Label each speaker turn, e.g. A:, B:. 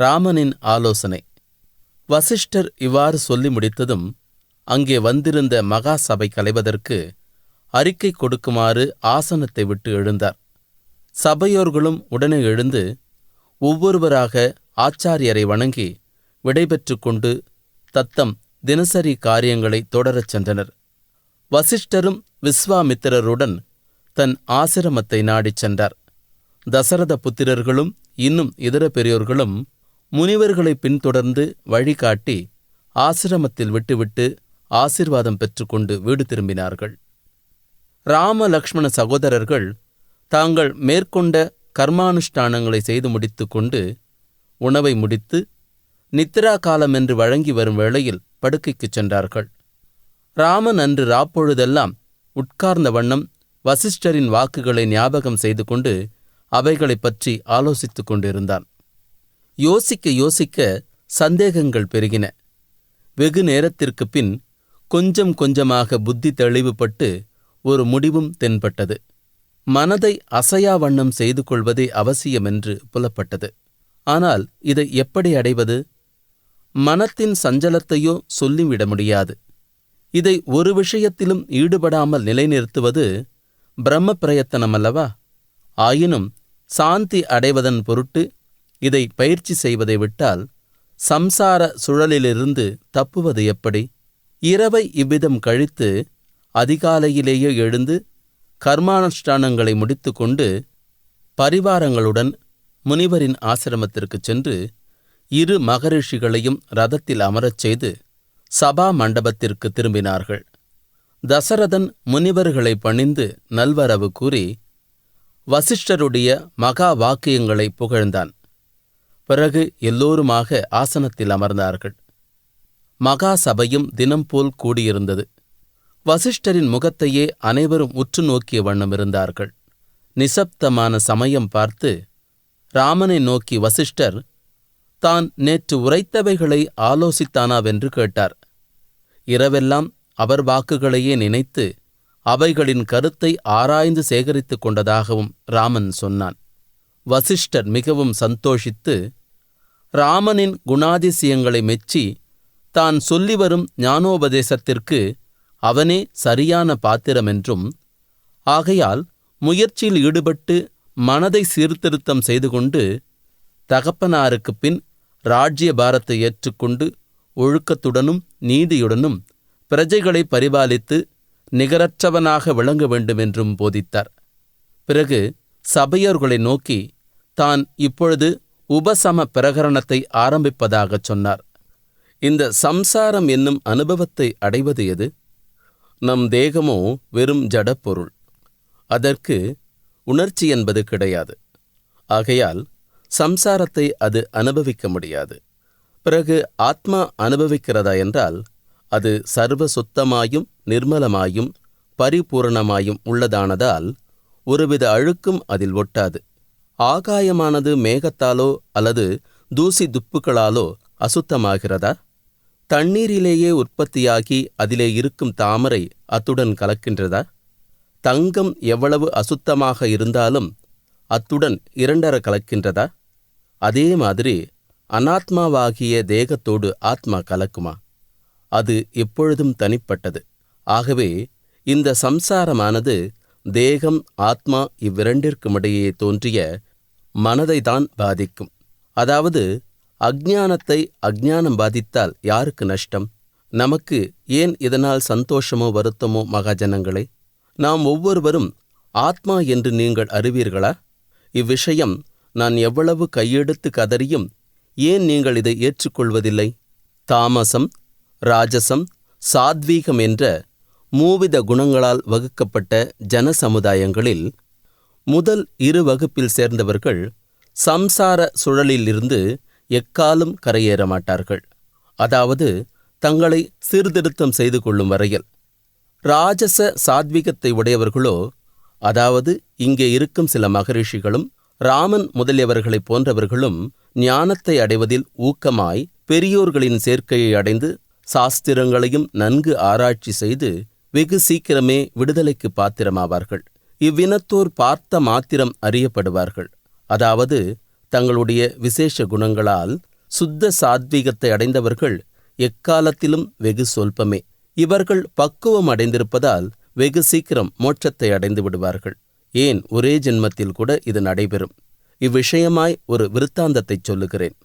A: ராமனின் ஆலோசனை. வசிஷ்டர் இவ்வாறு சொல்லி முடித்ததும் அங்கே வந்திருந்த மகா சபை கலைவதற்கு அறிக்கை கொடுக்குமாறு ஆசனத்தை விட்டு எழுந்தார். சபையோர்களும் உடனே எழுந்து ஒவ்வொருவராக ஆச்சாரியரை வணங்கி விடைபெற்றுக் கொண்டு தத்தம் தினசரி காரியங்களை தொடரச் சென்றனர். வசிஷ்டரும் விஸ்வாமித்திரருடன் தன் ஆசிரமத்தை நாடிச் சென்றார். தசரத புத்திரர்களும் இன்னும் இதர பெரியோர்களும் முனிவர்களை பின்தொடர்ந்து வழிகாட்டி ஆசிரமத்தில் விட்டுவிட்டு ஆசிர்வாதம் பெற்றுக்கொண்டு வீடு திரும்பினார்கள். ராம லக்ஷ்மண சகோதரர்கள் தாங்கள் மேற்கொண்ட கர்மானுஷ்டானங்களை செய்து முடித்துக்கொண்டு உணவை முடித்து நித்திரா காலம் என்று வழங்கி வரும் வேளையில் படுக்கைக்குச் சென்றார்கள். ராமன் அன்று ராப்பொழுதெல்லாம் உட்கார்ந்த வண்ணம் வசிஷ்டரின் வாக்குகளை ஞாபகம் செய்து கொண்டு அவைகளைப் பற்றி ஆலோசித்துக் கொண்டிருந்தான். யோசிக்க யோசிக்க சந்தேகங்கள் பெருகின. வெகு நேரத்திற்குப் பின் கொஞ்சம் கொஞ்சமாக புத்தி தெளிவுபட்டு ஒரு முடிவும் தென்பட்டது. மனதை அசையா வண்ணம் செய்து கொள்வதே அவசியமென்று புலப்பட்டது. ஆனால் இதை எப்படி அடைவது? மனத்தின் சஞ்சலத்தையோ சொல்லிவிட முடியாது. இதை ஒரு விஷயத்திலும் ஈடுபடாமல் நிலைநிறுத்துவது பிரம்ம பிரயத்தனம் அல்லவா ஆயினும் சாந்தி அடைவதன் பொருட்டு இதை பயிற்சி செய்வதை விட்டால் சம்சார சுழலிலிருந்து தப்புவது எப்படி? இரவை இவ்விதம் கழித்து அதிகாலையிலேயே எழுந்து கர்மானுஷ்டானங்களை முடித்துக்கொண்டு பரிவாரங்களுடன் முனிவரின் ஆசிரமத்திற்குச் சென்று இரு மகரிஷிகளையும் ரதத்தில் அமரச் செய்து சபா மண்டபத்திற்கு திரும்பினார்கள். தசரதன் முனிவர்களை பணிந்து நல்வரவு கூறி வசிஷ்டருடைய மகா வாக்கியங்களை புகழ்ந்தான். பிறகு எல்லோருமாக ஆசனத்தில் அமர்ந்தார்கள். மகா சபையும் தினம்போல் கூடியிருந்தது. வசிஷ்டரின் முகத்தையே அனைவரும் உற்று நோக்கிய வண்ணம் இருந்தார்கள். நிசப்தமான சமயம் பார்த்து ராமனை நோக்கி வசிஷ்டர் தான் நேற்று உரைத்தவைகளை ஆலோசித்தானாவென்று கேட்டார். இரவெல்லாம் அவர் வாக்குகளையே நினைத்து அவைகளின் கருத்தை ஆராய்ந்து சேகரித்துக் கொண்டதாகவும் ராமன் சொன்னான். வசிஷ்டர் மிகவும் சந்தோஷித்து ராமனின் குணாதிசயங்களை மெச்சி தான் சொல்லிவரும் ஞானோபதேசத்திற்கு அவனே சரியான பாத்திரமென்றும் ஆகையால் முயற்சியில் ஈடுபட்டு மனதை சீர்திருத்தம் செய்து கொண்டு தகப்பனாருக்குப் பின் ராஜ்ய பாரத்தை ஏற்றுக்கொண்டு ஒழுக்கத்துடனும் நீதியுடனும் பிரஜைகளை பரிபாலித்து நிகரற்றவனாக விளங்க வேண்டுமென்றும் போதித்தார். பிறகு சபையோர்களை நோக்கி தான் இப்பொழுது உபசம பிரகரணத்தை ஆரம்பிப்பதாகச் சொன்னார். இந்த சம்சாரம் என்னும் அனுபவத்தை அடைவது எது? நம் தேகமோ வெறும் ஜடப்பொருள். அதற்கு உணர்ச்சி என்பது கிடையாது. ஆகையால் சம்சாரத்தை அது அனுபவிக்க முடியாது. பிறகு ஆத்மா அனுபவிக்கிறதா என்றால் அது சர்வ சுத்தமாயும் நிர்மலமாயும் பரிபூரணமாயும் உள்ளதானதால் ஒருவித அழுக்கும் அதில் ஒட்டாது. ஆகாயமானது மேகத்தாலோ அல்லது தூசி துப்புக்களாலோ அசுத்தமாகிறதா? தண்ணீரிலேயே உற்பத்தியாகி அதிலே இருக்கும் தாமரை அத்துடன் கலக்கின்றதா? தங்கம் எவ்வளவு அசுத்தமாக இருந்தாலும் அத்துடன் இரண்டர கலக்கின்றதா? அதே மாதிரி அனாத்மாவாகிய தேகத்தோடு ஆத்மா கலக்குமா? அது எப்பொழுதும் தனிப்பட்டது. ஆகவே இந்த சம்சாரமானது தேகம் ஆத்மா இவ்விரண்டிற்குமிடையே தோன்றிய மனதைதான் பாதிக்கும். அதாவது அஜ்ஞானத்தை அஜ்ஞானம் பாதித்தால் யாருக்கு நஷ்டம்? நமக்கு ஏன் இதனால் சந்தோஷமோ வருத்தமோ மகாஜனங்களே? நாம் ஒவ்வொருவரும் ஆத்மா என்று நீங்கள் அறிவீர்களா? இவ்விஷயம் நான் எவ்வளவு கையெடுத்து கதறியும் ஏன் நீங்கள் இதை ஏற்றுக்கொள்வதில்லை? தாமசம் ராஜசம் சாத்வீகம் என்ற மூவித குணங்களால் வகுக்கப்பட்ட ஜன சமுதாயங்களில் முதல் இரு வகுப்பில் சேர்ந்தவர்கள் சம்சார சுழலிலிருந்து எக்காலும் கரையேற மாட்டார்கள். அதாவது தங்களை சீர்திருத்தம் செய்து கொள்ளும் வரையில். ராஜச சாத்விகத்தை உடையவர்களோ அதாவது இங்கே இருக்கும் சில மகரிஷிகளும் ராமன் முதலியவர்களைப் போன்றவர்களும் ஞானத்தை அடைவதில் ஊக்கமாய் பெரியோர்களின் சேர்க்கையை அடைந்து சாஸ்திரங்களையும் நன்கு ஆராய்ச்சி செய்து வெகு சீக்கிரமே விடுதலைக்கு பாத்திரமாவார்கள். இவ்வினத்தோர் பார்த்த மாத்திரம் அறியப்படுவார்கள். அதாவது தங்களுடைய விசேஷ குணங்களால் சுத்த சாத்வீகத்தை அடைந்தவர்கள் எக்காலத்திலும் வெகு சொல்பமே. இவர்கள் பக்குவம் அடைந்திருப்பதால் வெகு சீக்கிரம் மோட்சத்தை அடைந்து விடுவார்கள். ஏன்? ஒரே ஜென்மத்தில் கூட இது நடைபெறும். இவ்விஷயமாய் ஒரு விருத்தாந்தத்தைச் சொல்லுகிறேன்.